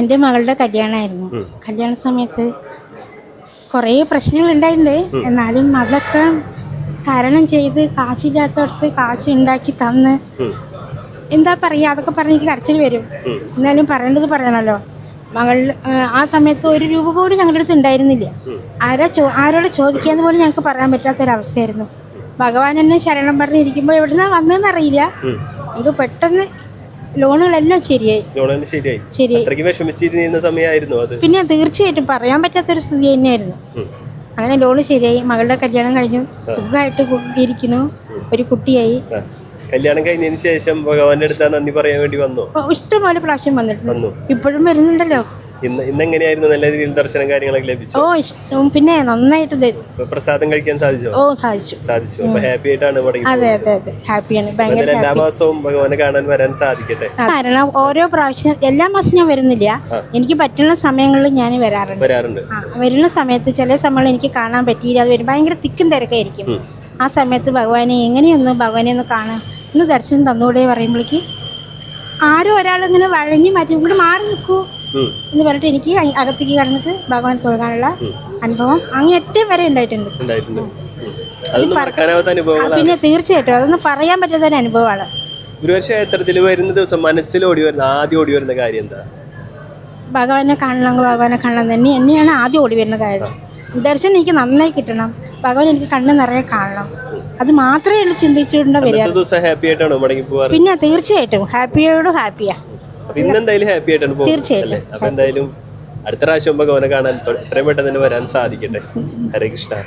എന്റെ മകളുടെ കല്യാണമായിരുന്നു കല്യാണ സമയത്ത് കുറേ പ്രശ്നങ്ങൾ ഉണ്ടായിട്ടുണ്ട്. എന്നാലും അതൊക്കെ തരണം ചെയ്ത് കാശില്ലാത്തടത്ത് കാശ് ഉണ്ടാക്കി തന്ന് എന്താ പറയുക അതൊക്കെ പറഞ്ഞ് എനിക്ക് കരച്ചിൽ വരും. എന്നാലും പറയേണ്ടത് പറയണമല്ലോ മകൾ ആ സമയത്ത് ഒരു രൂപ പോലും ഞങ്ങളുടെ അടുത്ത് ഉണ്ടായിരുന്നില്ല. ആരാ ചോ ആരോട് ചോദിക്കാന്ന് പോലും ഞങ്ങൾക്ക് പറയാൻ പറ്റാത്തൊരവസ്ഥയായിരുന്നു. ഭഗവാൻ എന്നെ ശരണം പറഞ്ഞിരിക്കുമ്പോൾ എവിടുന്നാ വന്നതെന്നറിയില്ല. നമുക്ക് പെട്ടെന്ന് ലോണുകളെല്ലാം ശരിയായി. ലോണെല്ലാം ശരിയായി. ശരിയായി. അത്രയ്ക്ക് വിഷമിച്ചിരുന്ന സമയമായിരുന്നു അത്. പിന്നെ തീർച്ചയായിട്ടും പറയാൻ പറ്റാത്തൊരു സ്ഥിതി തന്നെയായിരുന്നു. അങ്ങനെ ലോണ് ശരിയായി. മകളുടെ കല്യാണം കഴിഞ്ഞു. സുഖമായിട്ട് ഇരിക്കുന്നു. ഒരു കുട്ടിയായി. കല്യാണം കഴിഞ്ഞതിന് ശേഷം ഭഗവാന്റെ അടുത്ത് നന്ദി പറയാൻ വേണ്ടി വന്നു? ഇഷ്ടംപോലെ പ്രാവശ്യം വന്നിട്ടുണ്ട്. വന്നു. ഇപ്പോഴും വരുന്നുണ്ടല്ലോ. ഇന്ന് ഇന്നെങ്ങനെയായിരുന്നു നല്ല രീതിയിൽ ദർശനം കാര്യങ്ങളൊക്കെ ലഭിച്ചു? ഓ ഇഷ്ടവും പിന്നെ നന്നായിട്ട് തരും. പ്രസാദം കഴിക്കാൻ സാധിച്ചോ? ഓ സാധിച്ചു. സാധിച്ചു. അപ്പൊ ഹാപ്പി ആയിട്ടാണ് മടങ്ങി അതെ അതെ അതെ. ഹാപ്പിയാണ്. ഭയങ്കര എല്ലാ മാസവും ഭഗവാനെ കാണാൻ വരാൻ സാധിക്കട്ടെ? കാരണം ഓരോ പ്രാവശ്യം എല്ലാ മാസം ഞാൻ വരുന്നില്ല. എനിക്ക് പറ്റുന്ന സമയങ്ങളിൽ ഞാൻ വരാറുണ്ട്. വരാറുണ്ട്. വരുന്ന സമയത്ത് ചില സമയങ്ങളിൽ എനിക്ക് കാണാൻ പറ്റിയില്ല. അത് വരും. ഭയങ്കര തിക്കും തിരക്കായിരിക്കും. ആ സമയത്ത് ഭഗവാനെ എങ്ങനെയൊന്ന് ഭഗവാനെ ഒന്ന് കാണാൻ ഒന്ന് ദർശനം തന്നൂടെ പറയുമ്പോഴേക്ക് ആരോ ഒരാളിങ്ങനെ വഴങ്ങി മാറ്റി ഇവിടെ മാറി നിൽക്കൂ എന്ന് പറഞ്ഞിട്ട് എനിക്ക് അകത്തേക്ക് കടന്നിട്ട് ഭഗവാൻ തൊഴുകാനുള്ള അനുഭവം അങ്ങേയറ്റം വരെ ഉണ്ടായിട്ടുണ്ട്. പിന്നെ തീർച്ചയായിട്ടും അതൊന്നും പറയാൻ പറ്റാത്ത ഒരു അനുഭവമാണ്. ക്ഷേത്രത്തിൽ വരുന്ന ദിവസം മനസ്സിൽ ഓടി വരുന്ന ആദ്യം ഓടി വരുന്ന കാര്യം എന്താ? ഭഗവാനെ കാണണം ഭഗവാനെ കാണണം തന്നെ എന്നെയാണ് ആദ്യം ഓടി വരുന്ന കാര്യം. ദർശനം എനിക്ക് നന്നായി കിട്ടണം. ഭഗവാൻ എനിക്ക് കണ്ണ് നിറയെ കാണണം. അത് മാത്രമേ ഉള്ളൂ ചിന്തിച്ചുകൊണ്ട് വരിക ഇന്നത്തെ ഹാപ്പി ആയിട്ടാണോ മടങ്ങി പോവാറ്? പിന്നെ തീർച്ചയായിട്ടും ഹാപ്പിയോട് ഹാപ്പിയാ ഹാപ്പി ആയിട്ടാണ് തീർച്ചയായിട്ടും. എന്തായാലും അടുത്ത പ്രാവശ്യം ഭഗവാനെ കാണാൻ എത്രയും പെട്ടെന്ന് തന്നെ വരാൻ സാധിക്കട്ടെ. ഹരേ കൃഷ്ണ.